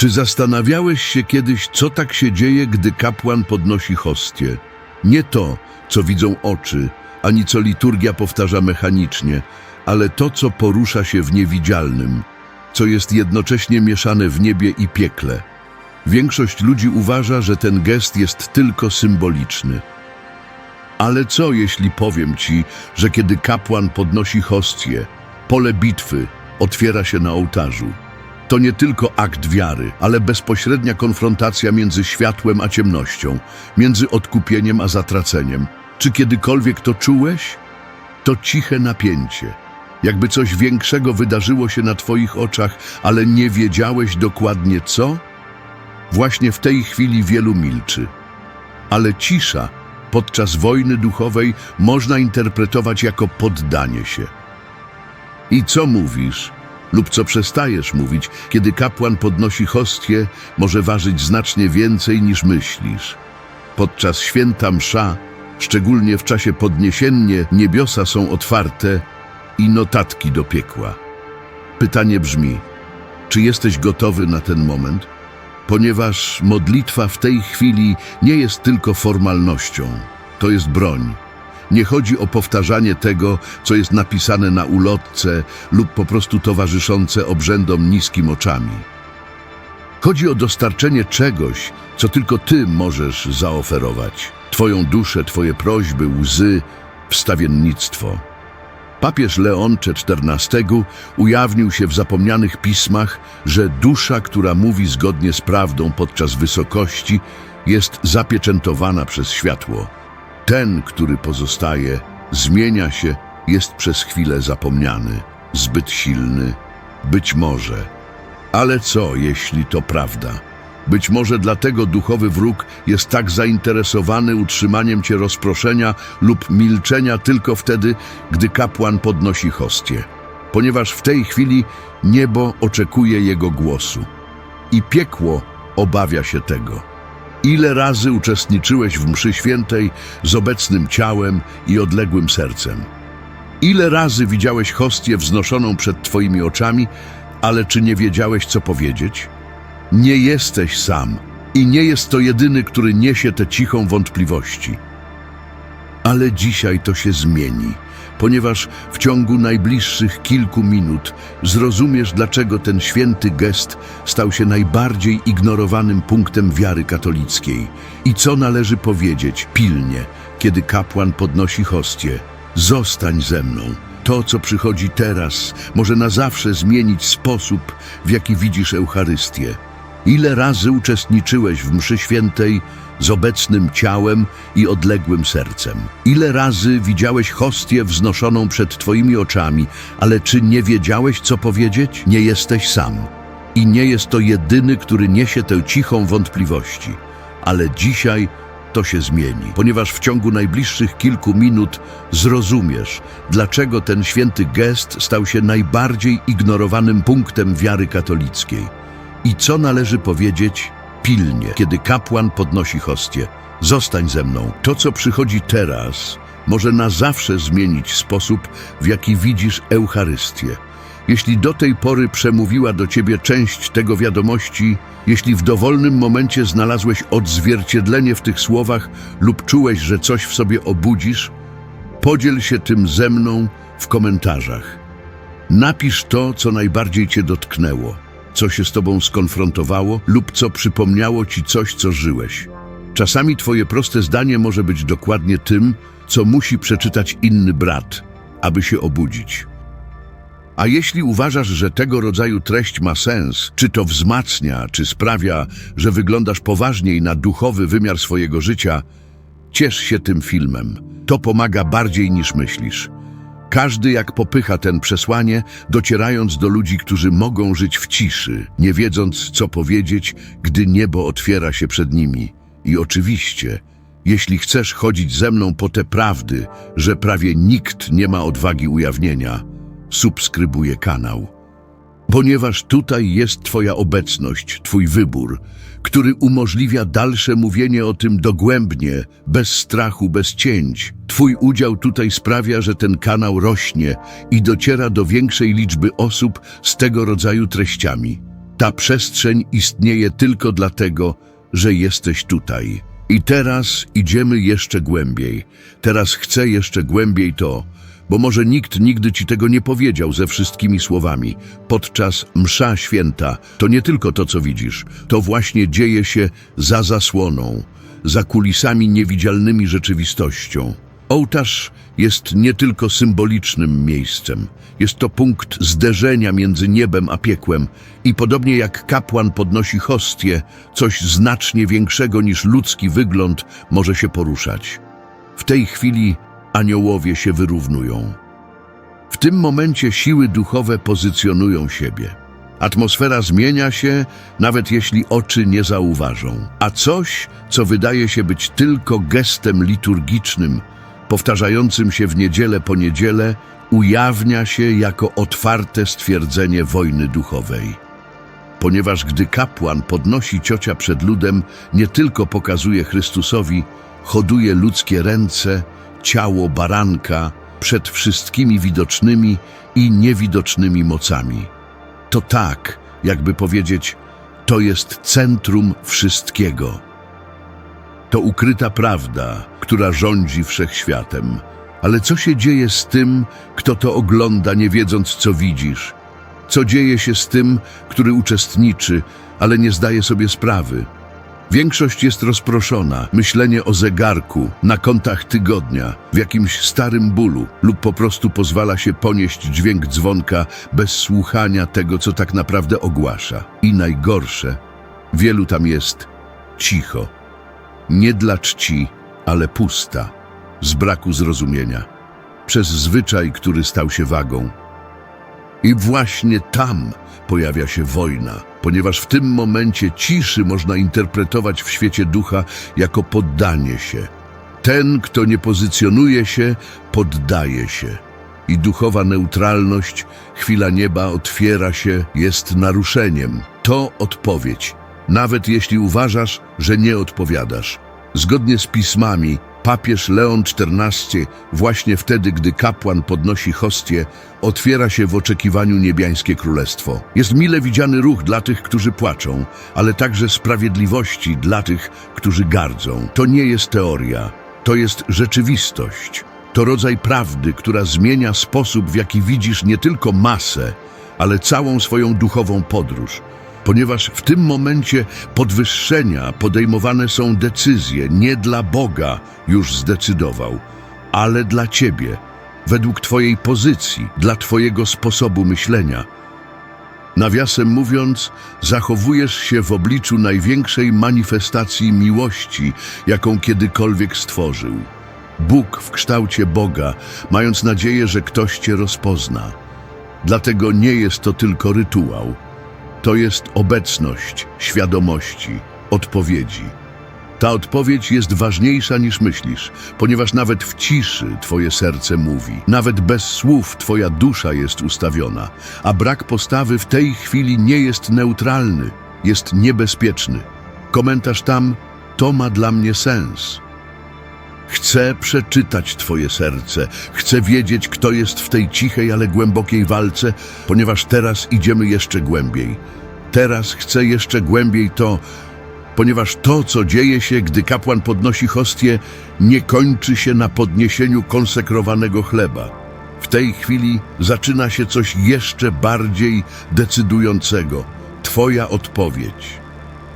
Czy zastanawiałeś się kiedyś, co tak się dzieje, gdy kapłan podnosi hostię? Nie to, co widzą oczy, ani co liturgia powtarza mechanicznie, ale to, co porusza się w niewidzialnym, co jest jednocześnie mieszane w niebie i piekle. Większość ludzi uważa, że ten gest jest tylko symboliczny. Ale co, jeśli powiem ci, że kiedy kapłan podnosi hostię, pole bitwy otwiera się na ołtarzu? To nie tylko akt wiary, ale bezpośrednia konfrontacja między światłem a ciemnością, między odkupieniem a zatraceniem. Czy kiedykolwiek to czułeś? To ciche napięcie. Jakby coś większego wydarzyło się na twoich oczach, ale nie wiedziałeś dokładnie co? Właśnie w tej chwili wielu milczy. Ale cisza podczas wojny duchowej można interpretować jako poddanie się. I co mówisz? Lub co przestajesz mówić, kiedy kapłan podnosi hostię, może ważyć znacznie więcej niż myślisz. Podczas święta msza, szczególnie w czasie podniesiennie, niebiosa są otwarte i notatki do piekła. Pytanie brzmi, czy jesteś gotowy na ten moment? Ponieważ modlitwa w tej chwili nie jest tylko formalnością, to jest broń. Nie chodzi o powtarzanie tego, co jest napisane na ulotce lub po prostu towarzyszące obrzędom niskim oczami. Chodzi o dostarczenie czegoś, co tylko Ty możesz zaoferować. Twoją duszę, Twoje prośby, łzy, wstawiennictwo. Papież Leon XIV ujawnił się w zapomnianych pismach, że dusza, która mówi zgodnie z prawdą podczas wysokości, jest zapieczętowana przez światło. Ten, który pozostaje, zmienia się, jest przez chwilę zapomniany, zbyt silny, być może. Ale co, jeśli to prawda? Być może dlatego duchowy wróg jest tak zainteresowany utrzymaniem cię rozproszenia lub milczenia tylko wtedy, gdy kapłan podnosi hostię. Ponieważ w tej chwili niebo oczekuje jego głosu. I piekło obawia się tego. Ile razy uczestniczyłeś w mszy świętej z obecnym ciałem i odległym sercem? Ile razy widziałeś hostię wznoszoną przed twoimi oczami, ale czy nie wiedziałeś, co powiedzieć? Nie jesteś sam i nie jest to jedyny, który niesie tę cichą wątpliwości. Ale dzisiaj to się zmieni, ponieważ w ciągu najbliższych kilku minut zrozumiesz, dlaczego ten święty gest stał się najbardziej ignorowanym punktem wiary katolickiej i co należy powiedzieć pilnie, kiedy kapłan podnosi hostię. Zostań ze mną. To, co przychodzi teraz, może na zawsze zmienić sposób, w jaki widzisz Eucharystię. Ile razy uczestniczyłeś w mszy świętej z obecnym ciałem i odległym sercem? Ile razy widziałeś hostię wznoszoną przed twoimi oczami, ale czy nie wiedziałeś, co powiedzieć? Nie jesteś sam. I nie jest to jedyny, który niesie tę cichą wątpliwości. Ale dzisiaj to się zmieni, ponieważ w ciągu najbliższych kilku minut zrozumiesz, dlaczego ten święty gest stał się najbardziej ignorowanym punktem wiary katolickiej. I co należy powiedzieć pilnie, kiedy kapłan podnosi hostię? Zostań ze mną. To, co przychodzi teraz, może na zawsze zmienić sposób, w jaki widzisz Eucharystię. Jeśli do tej pory przemówiła do ciebie część tego wiadomości, jeśli w dowolnym momencie znalazłeś odzwierciedlenie w tych słowach lub czułeś, że coś w sobie obudzisz, podziel się tym ze mną w komentarzach. Napisz to, co najbardziej cię dotknęło, co się z tobą skonfrontowało lub co przypomniało ci coś, co żyłeś. Czasami twoje proste zdanie może być dokładnie tym, co musi przeczytać inny brat, aby się obudzić. A jeśli uważasz, że tego rodzaju treść ma sens, czy to wzmacnia, czy sprawia, że wyglądasz poważniej na duchowy wymiar swojego życia, ciesz się tym filmem. To pomaga bardziej niż myślisz. Każdy jak popycha ten przesłanie, docierając do ludzi, którzy mogą żyć w ciszy, nie wiedząc, co powiedzieć, gdy niebo otwiera się przed nimi. I oczywiście, jeśli chcesz chodzić ze mną po te prawdy, że prawie nikt nie ma odwagi ujawnienia, subskrybuję kanał. Ponieważ tutaj jest Twoja obecność, Twój wybór, który umożliwia dalsze mówienie o tym dogłębnie, bez strachu, bez cięć. Twój udział tutaj sprawia, że ten kanał rośnie i dociera do większej liczby osób z tego rodzaju treściami. Ta przestrzeń istnieje tylko dlatego, że jesteś tutaj. I teraz idziemy jeszcze głębiej. Teraz chcę jeszcze głębiej to, bo może nikt nigdy ci tego nie powiedział ze wszystkimi słowami. Podczas msza święta to nie tylko to, co widzisz, to właśnie dzieje się za zasłoną, za kulisami niewidzialnymi rzeczywistością. Ołtarz jest nie tylko symbolicznym miejscem, jest to punkt zderzenia między niebem a piekłem i podobnie jak kapłan podnosi hostię, coś znacznie większego niż ludzki wygląd może się poruszać. W tej chwili aniołowie się wyrównują. W tym momencie siły duchowe pozycjonują siebie. Atmosfera zmienia się, nawet jeśli oczy nie zauważą. A coś, co wydaje się być tylko gestem liturgicznym, powtarzającym się w niedzielę po niedzielę, ujawnia się jako otwarte stwierdzenie wojny duchowej. Ponieważ gdy kapłan podnosi ciocia przed ludem, nie tylko pokazuje Chrystusowi, hoduje ludzkie ręce, ciało baranka przed wszystkimi widocznymi i niewidocznymi mocami. To tak, jakby powiedzieć, to jest centrum wszystkiego. To ukryta prawda, która rządzi wszechświatem. Ale co się dzieje z tym, kto to ogląda, nie wiedząc, co widzisz? Co dzieje się z tym, który uczestniczy, ale nie zdaje sobie sprawy? Większość jest rozproszona, myślenie o zegarku, na kontach tygodnia, w jakimś starym bólu lub po prostu pozwala się ponieść dźwięk dzwonka bez słuchania tego, co tak naprawdę ogłasza. I najgorsze, wielu tam jest cicho. Nie dla czci, ale pusta, z braku zrozumienia, przez zwyczaj, który stał się wagą. I właśnie tam pojawia się wojna, ponieważ w tym momencie ciszy można interpretować w świecie ducha jako poddanie się. Ten, kto nie pozycjonuje się, poddaje się. I duchowa neutralność, chwila nieba otwiera się, jest naruszeniem. To odpowiedź, nawet jeśli uważasz, że nie odpowiadasz. Zgodnie z pismami, papież Leon XIV, właśnie wtedy, gdy kapłan podnosi hostię, otwiera się w oczekiwaniu niebiańskie królestwo. Jest mile widziany ruch dla tych, którzy płaczą, ale także sprawiedliwości dla tych, którzy gardzą. To nie jest teoria, to jest rzeczywistość. To rodzaj prawdy, która zmienia sposób, w jaki widzisz nie tylko masę, ale całą swoją duchową podróż ponieważ w tym momencie podwyższenia podejmowane są decyzje nie dla Boga już zdecydował, ale dla Ciebie, według Twojej pozycji, dla Twojego sposobu myślenia. Nawiasem mówiąc, zachowujesz się w obliczu największej manifestacji miłości, jaką kiedykolwiek stworzył. Bóg w kształcie Boga, mając nadzieję, że ktoś Cię rozpozna. Dlatego nie jest to tylko rytuał. To jest obecność, świadomości, odpowiedzi. Ta odpowiedź jest ważniejsza niż myślisz, ponieważ nawet w ciszy Twoje serce mówi, nawet bez słów Twoja dusza jest ustawiona, a brak postawy w tej chwili nie jest neutralny, jest niebezpieczny. Komentarz tam, to ma dla mnie sens. Chcę przeczytać Twoje serce. Chcę wiedzieć, kto jest w tej cichej, ale głębokiej walce, ponieważ teraz idziemy jeszcze głębiej. Teraz chcę jeszcze głębiej to, ponieważ to, co dzieje się, gdy kapłan podnosi hostię, nie kończy się na podniesieniu konsekrowanego chleba. W tej chwili zaczyna się coś jeszcze bardziej decydującego. Twoja odpowiedź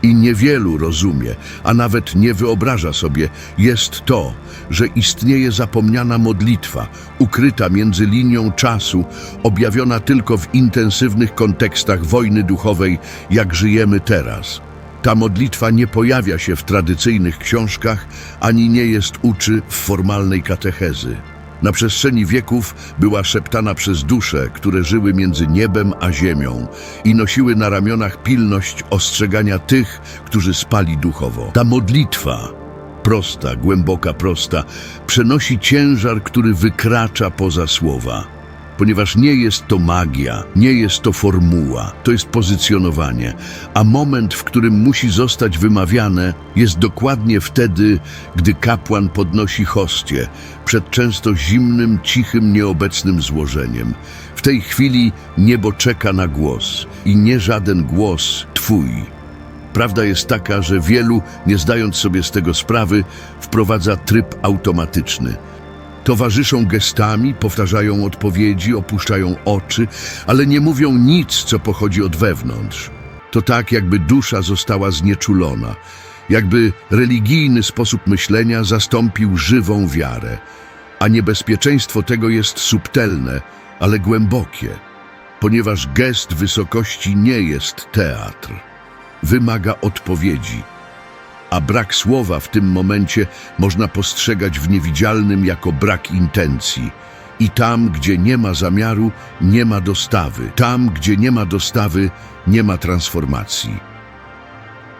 i niewielu rozumie, a nawet nie wyobraża sobie, jest to, że istnieje zapomniana modlitwa, ukryta między linią czasu, objawiona tylko w intensywnych kontekstach wojny duchowej, jak żyjemy teraz. Ta modlitwa nie pojawia się w tradycyjnych książkach, ani nie jest uczy w formalnej katechezy. Na przestrzeni wieków była szeptana przez dusze, które żyły między niebem a ziemią i nosiły na ramionach pilność ostrzegania tych, którzy spali duchowo. Ta modlitwa, prosta, głęboka, prosta, przenosi ciężar, który wykracza poza słowa. Ponieważ nie jest to magia, nie jest to formuła, to jest pozycjonowanie, a moment, w którym musi zostać wymawiane, jest dokładnie wtedy, gdy kapłan podnosi hostię przed często zimnym, cichym, nieobecnym złożeniem. W tej chwili niebo czeka na głos i nie żaden głos Twój. Prawda jest taka, że wielu, nie zdając sobie z tego sprawy, wprowadza tryb automatyczny. Towarzyszą gestami, powtarzają odpowiedzi, opuszczają oczy, ale nie mówią nic, co pochodzi od wewnątrz. To tak, jakby dusza została znieczulona, jakby religijny sposób myślenia zastąpił żywą wiarę, a niebezpieczeństwo tego jest subtelne, ale głębokie, ponieważ gest wysokości nie jest teatr wymaga odpowiedzi, a brak słowa w tym momencie można postrzegać w niewidzialnym jako brak intencji. I tam, gdzie nie ma zamiaru, nie ma dostawy. Tam, gdzie nie ma dostawy, nie ma transformacji.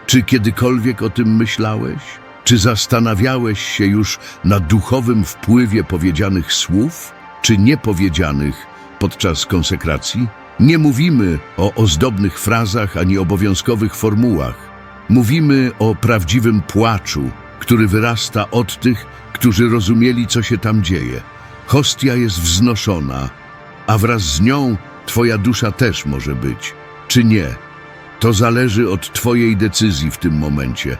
Czy kiedykolwiek o tym myślałeś? Czy zastanawiałeś się już na duchowym wpływie powiedzianych słów, czy niepowiedzianych podczas konsekracji? Nie mówimy o ozdobnych frazach ani obowiązkowych formułach. Mówimy o prawdziwym płaczu, który wyrasta od tych, którzy rozumieli, co się tam dzieje. Hostia jest wznoszona, a wraz z nią Twoja dusza też może być, czy nie. To zależy od Twojej decyzji w tym momencie.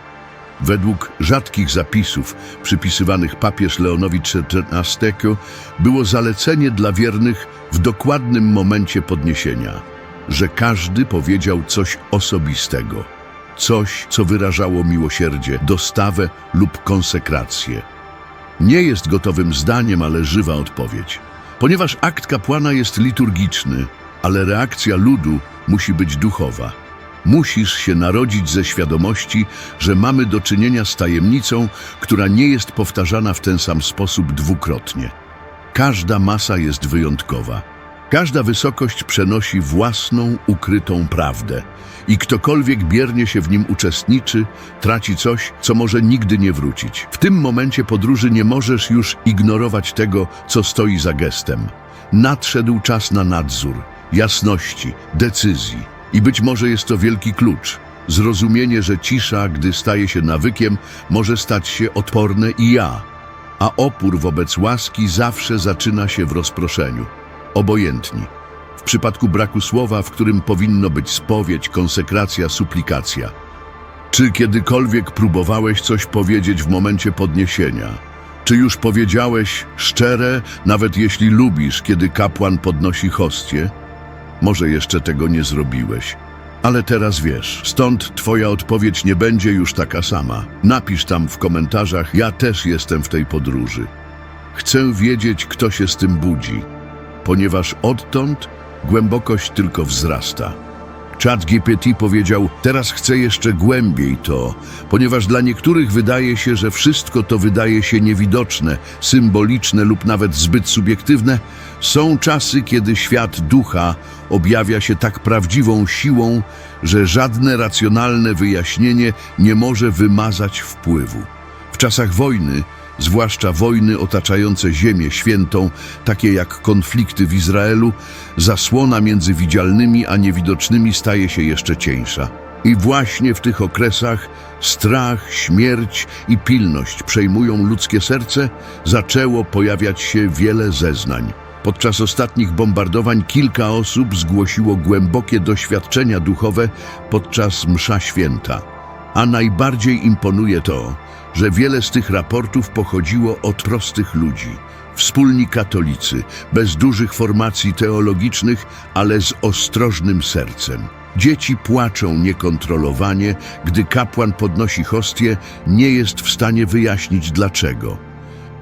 Według rzadkich zapisów przypisywanych papież Leonowi XIV było zalecenie dla wiernych w dokładnym momencie podniesienia, że każdy powiedział coś osobistego, coś, co wyrażało miłosierdzie, dostawę lub konsekrację. Nie jest gotowym zdaniem, ale żywa odpowiedź. Ponieważ akt kapłana jest liturgiczny, ale reakcja ludu musi być duchowa. Musisz się narodzić ze świadomości, że mamy do czynienia z tajemnicą, która nie jest powtarzana w ten sam sposób dwukrotnie. Każda masa jest wyjątkowa. Każda wysokość przenosi własną, ukrytą prawdę. I ktokolwiek biernie się w nim uczestniczy, traci coś, co może nigdy nie wrócić. W tym momencie podróży nie możesz już ignorować tego, co stoi za gestem. Nadszedł czas na nadzór, jasności, decyzji. I być może jest to wielki klucz. Zrozumienie, że cisza, gdy staje się nawykiem, może stać się odporne i ja. A opór wobec łaski zawsze zaczyna się w rozproszeniu. Obojętni. W przypadku braku słowa, w którym powinno być spowiedź, konsekracja, suplikacja. Czy kiedykolwiek próbowałeś coś powiedzieć w momencie podniesienia? Czy już powiedziałeś szczere, nawet jeśli lubisz, kiedy kapłan podnosi hostię? Może jeszcze tego nie zrobiłeś. Ale teraz wiesz, stąd twoja odpowiedź nie będzie już taka sama. Napisz tam w komentarzach, ja też jestem w tej podróży. Chcę wiedzieć, kto się z tym budzi, ponieważ odtąd głębokość tylko wzrasta. Chat GPT powiedział, teraz chcę jeszcze głębiej to, ponieważ dla niektórych wydaje się, że wszystko to wydaje się niewidoczne, symboliczne lub nawet zbyt subiektywne. Są czasy, kiedy świat ducha objawia się tak prawdziwą siłą, że żadne racjonalne wyjaśnienie nie może wymazać wpływu. W czasach wojny zwłaszcza wojny otaczające Ziemię Świętą, takie jak konflikty w Izraelu, zasłona między widzialnymi a niewidocznymi staje się jeszcze cieńsza. I właśnie w tych okresach strach, śmierć i pilność przejmują ludzkie serce, zaczęło pojawiać się wiele zeznań. Podczas ostatnich bombardowań kilka osób zgłosiło głębokie doświadczenia duchowe podczas msza święta. A najbardziej imponuje to, że wiele z tych raportów pochodziło od prostych ludzi, wspólni katolicy, bez dużych formacji teologicznych, ale z ostrożnym sercem. Dzieci płaczą niekontrolowanie, gdy kapłan podnosi hostię, nie jest w stanie wyjaśnić dlaczego.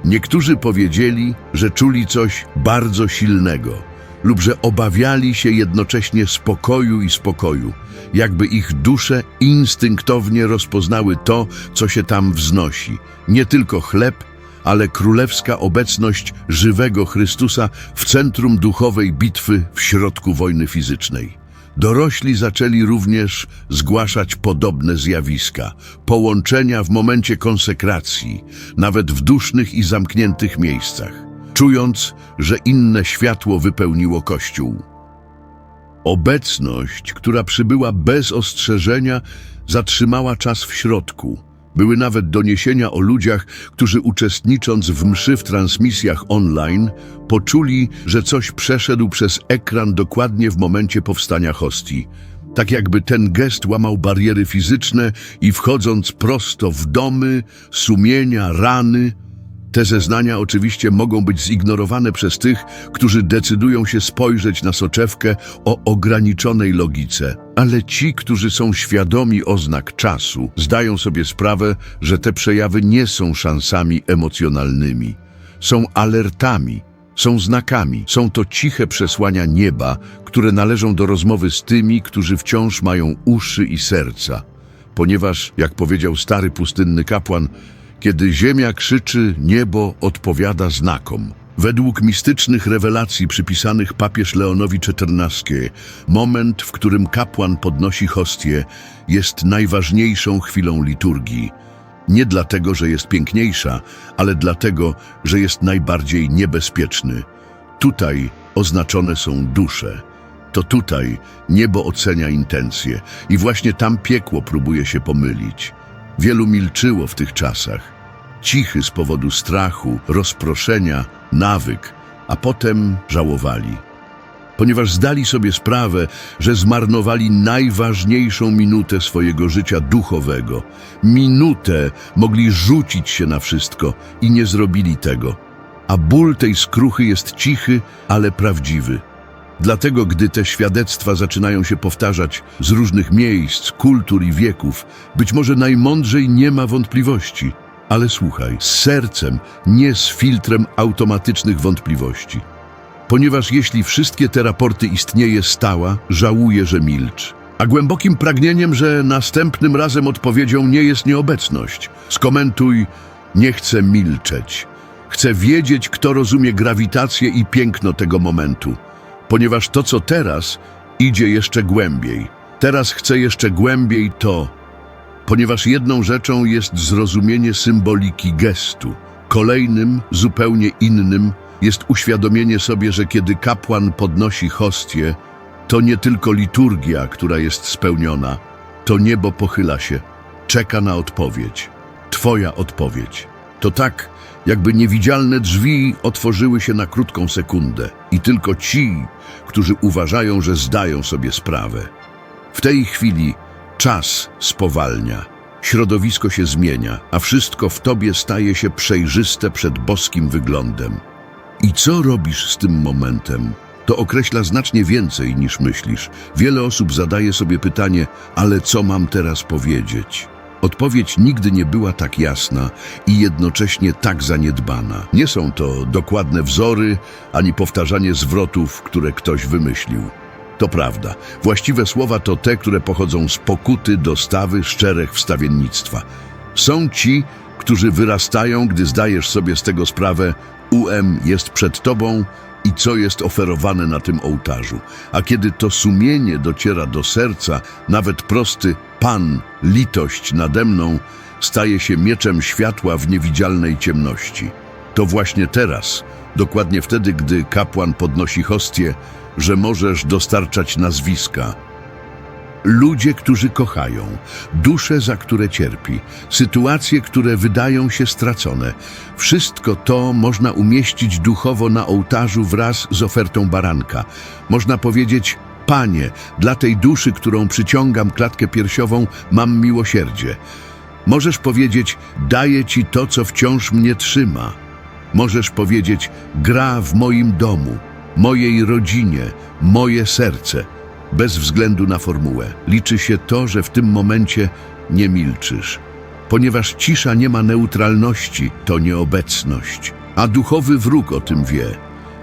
Niektórzy powiedzieli, że czuli coś bardzo silnego lub że obawiali się jednocześnie spokoju i spokoju, jakby ich dusze instynktownie rozpoznały to, co się tam wznosi. Nie tylko chleb, ale królewska obecność żywego Chrystusa w centrum duchowej bitwy w środku wojny fizycznej. Dorośli zaczęli również zgłaszać podobne zjawiska, połączenia w momencie konsekracji, nawet w dusznych i zamkniętych miejscach. Czując, że inne światło wypełniło kościół. Obecność, która przybyła bez ostrzeżenia, zatrzymała czas w środku. Były nawet doniesienia o ludziach, którzy uczestnicząc w mszy w transmisjach online, poczuli, że coś przeszedł przez ekran dokładnie w momencie powstania hostii. Tak jakby ten gest łamał bariery fizyczne i wchodząc prosto w domy, sumienia, rany, te zeznania oczywiście mogą być zignorowane przez tych, którzy decydują się spojrzeć na soczewkę o ograniczonej logice. Ale ci, którzy są świadomi oznak czasu, zdają sobie sprawę, że te przejawy nie są szansami emocjonalnymi. Są alertami, są znakami, są to ciche przesłania nieba, które należą do rozmowy z tymi, którzy wciąż mają uszy i serca. Ponieważ, jak powiedział stary pustynny kapłan, kiedy ziemia krzyczy, niebo odpowiada znakom. Według mistycznych rewelacji przypisanych papież Leonowi XIV, moment, w którym kapłan podnosi hostię, jest najważniejszą chwilą liturgii. Nie dlatego, że jest piękniejsza, ale dlatego, że jest najbardziej niebezpieczny. Tutaj oznaczone są dusze. To tutaj niebo ocenia intencje i właśnie tam piekło próbuje się pomylić. Wielu milczyło w tych czasach. Cichy z powodu strachu, rozproszenia, nawyk, a potem żałowali. Ponieważ zdali sobie sprawę, że zmarnowali najważniejszą minutę swojego życia duchowego. Minutę mogli rzucić się na wszystko i nie zrobili tego. A ból tej skruchy jest cichy, ale prawdziwy. Dlatego, gdy te świadectwa zaczynają się powtarzać z różnych miejsc, kultur i wieków, być może najmądrzej nie ma wątpliwości. Ale słuchaj, z sercem, nie z filtrem automatycznych wątpliwości. Ponieważ jeśli wszystkie te raporty istnieje stała, żałuję, że milcz. A głębokim pragnieniem, że następnym razem odpowiedzią nie jest nieobecność. Skomentuj, nie chcę milczeć. Chcę wiedzieć, kto rozumie grawitację i piękno tego momentu. Ponieważ to, co teraz, idzie jeszcze głębiej. Teraz chcę jeszcze głębiej to, ponieważ jedną rzeczą jest zrozumienie symboliki gestu. Kolejnym, zupełnie innym, jest uświadomienie sobie, że kiedy kapłan podnosi hostię, to nie tylko liturgia, która jest spełniona, to niebo pochyla się, czeka na odpowiedź. Twoja odpowiedź. To tak, jakby niewidzialne drzwi otworzyły się na krótką sekundę i tylko ci, którzy uważają, że zdają sobie sprawę. W tej chwili czas spowalnia, środowisko się zmienia, a wszystko w tobie staje się przejrzyste przed boskim wyglądem. I co robisz z tym momentem? To określa znacznie więcej niż myślisz. Wiele osób zadaje sobie pytanie, ale co mam teraz powiedzieć? Odpowiedź nigdy nie była tak jasna i jednocześnie tak zaniedbana. Nie są to dokładne wzory ani powtarzanie zwrotów, które ktoś wymyślił. To prawda. Właściwe słowa to te, które pochodzą z pokuty, dostawy, szczerech wstawiennictwa. Są ci, którzy wyrastają, gdy zdajesz sobie z tego sprawę, UM jest przed tobą i co jest oferowane na tym ołtarzu. A kiedy to sumienie dociera do serca, nawet prosty Pan, litość nade mną, staje się mieczem światła w niewidzialnej ciemności. To właśnie teraz, dokładnie wtedy, gdy kapłan podnosi hostię, że możesz dostarczać nazwiska. Ludzie, którzy kochają, dusze, za które cierpi, sytuacje, które wydają się stracone. Wszystko to można umieścić duchowo na ołtarzu wraz z ofertą baranka. Można powiedzieć, Panie, dla tej duszy, którą przyciągam klatkę piersiową, mam miłosierdzie. Możesz powiedzieć, daję Ci to, co wciąż mnie trzyma. Możesz powiedzieć, gra w moim domu, mojej rodzinie, moje serce. Bez względu na formułę. Liczy się to, że w tym momencie nie milczysz. Ponieważ cisza nie ma neutralności, to nieobecność. A duchowy wróg o tym wie.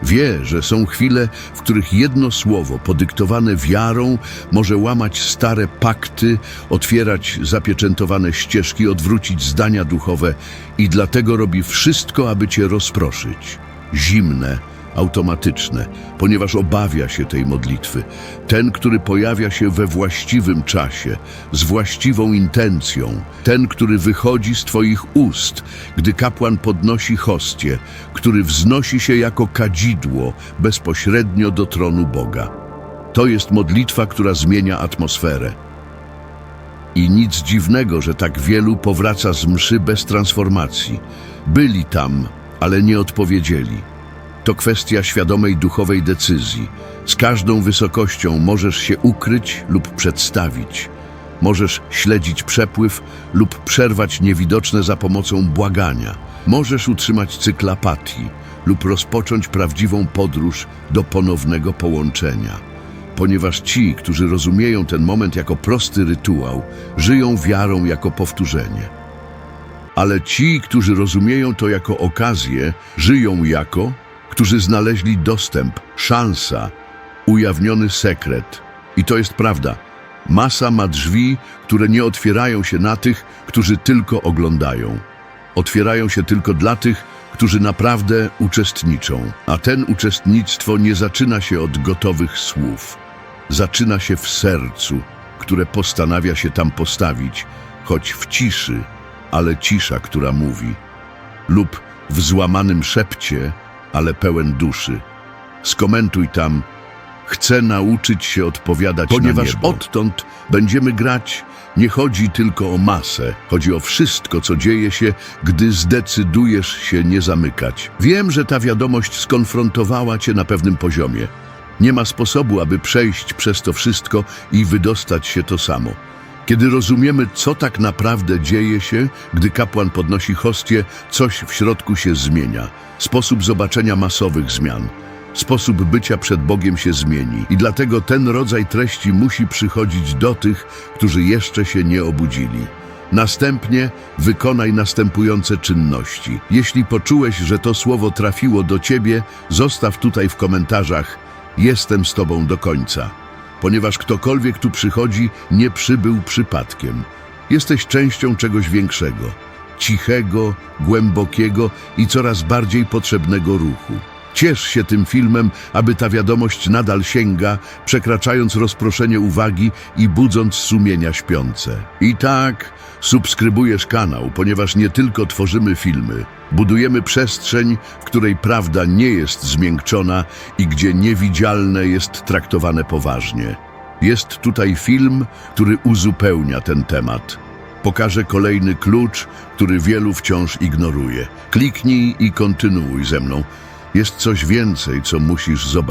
Wie, że są chwile, w których jedno słowo podyktowane wiarą może łamać stare pakty, otwierać zapieczętowane ścieżki, odwrócić zdania duchowe i dlatego robi wszystko, aby cię rozproszyć. Zimne, automatyczne, ponieważ obawia się tej modlitwy. Ten, który pojawia się we właściwym czasie, z właściwą intencją, ten, który wychodzi z Twoich ust, gdy kapłan podnosi hostię, który wznosi się jako kadzidło bezpośrednio do tronu Boga. To jest modlitwa, która zmienia atmosferę. I nic dziwnego, że tak wielu powraca z mszy bez transformacji. Byli tam, ale nie odpowiedzieli. To kwestia świadomej duchowej decyzji. Z każdą wysokością możesz się ukryć lub przedstawić. Możesz śledzić przepływ lub przerwać niewidoczne za pomocą błagania. Możesz utrzymać cykl apatii lub rozpocząć prawdziwą podróż do ponownego połączenia ponieważ ci, którzy rozumieją ten moment jako prosty rytuał, żyją wiarą jako powtórzenie. Ale ci, którzy rozumieją to jako okazję, żyją jako, którzy znaleźli dostęp, szansa, ujawniony sekret. I to jest prawda. Masa ma drzwi, które nie otwierają się na tych, którzy tylko oglądają. Otwierają się tylko dla tych, którzy naprawdę uczestniczą. A ten uczestnictwo nie zaczyna się od gotowych słów. Zaczyna się w sercu, które postanawia się tam postawić, choć w ciszy, ale cisza, która mówi. Lub w złamanym szepcie, ale pełen duszy. Skomentuj tam, chcę nauczyć się odpowiadać Ponieważ na niebo. odtąd będziemy grać, nie chodzi tylko o masę, chodzi o wszystko, co dzieje się, gdy zdecydujesz się nie zamykać. Wiem, że ta wiadomość skonfrontowała cię na pewnym poziomie. Nie ma sposobu, aby przejść przez to wszystko i wydostać się to samo. Kiedy rozumiemy, co tak naprawdę dzieje się, gdy kapłan podnosi hostię, coś w środku się zmienia. Sposób zobaczenia masowych zmian. Sposób bycia przed Bogiem się zmieni i dlatego ten rodzaj treści musi przychodzić do tych, którzy jeszcze się nie obudzili. Następnie wykonaj następujące czynności. Jeśli poczułeś, że to słowo trafiło do ciebie, zostaw tutaj w komentarzach Jestem z tobą do końca, ponieważ ktokolwiek tu przychodzi, nie przybył przypadkiem. Jesteś częścią czegoś większego, cichego, głębokiego i coraz bardziej potrzebnego ruchu. Ciesz się tym filmem, aby ta wiadomość nadal sięga, przekraczając rozproszenie uwagi i budząc sumienia śpiące. I tak subskrybujesz kanał, ponieważ nie tylko tworzymy filmy, budujemy przestrzeń, w której prawda nie jest zmiękczona i gdzie niewidzialne jest traktowane poważnie. Jest tutaj film, który uzupełnia ten temat. Pokażę kolejny klucz, który wielu wciąż ignoruje. Kliknij i kontynuuj ze mną. Jest coś więcej, co musisz zobaczyć.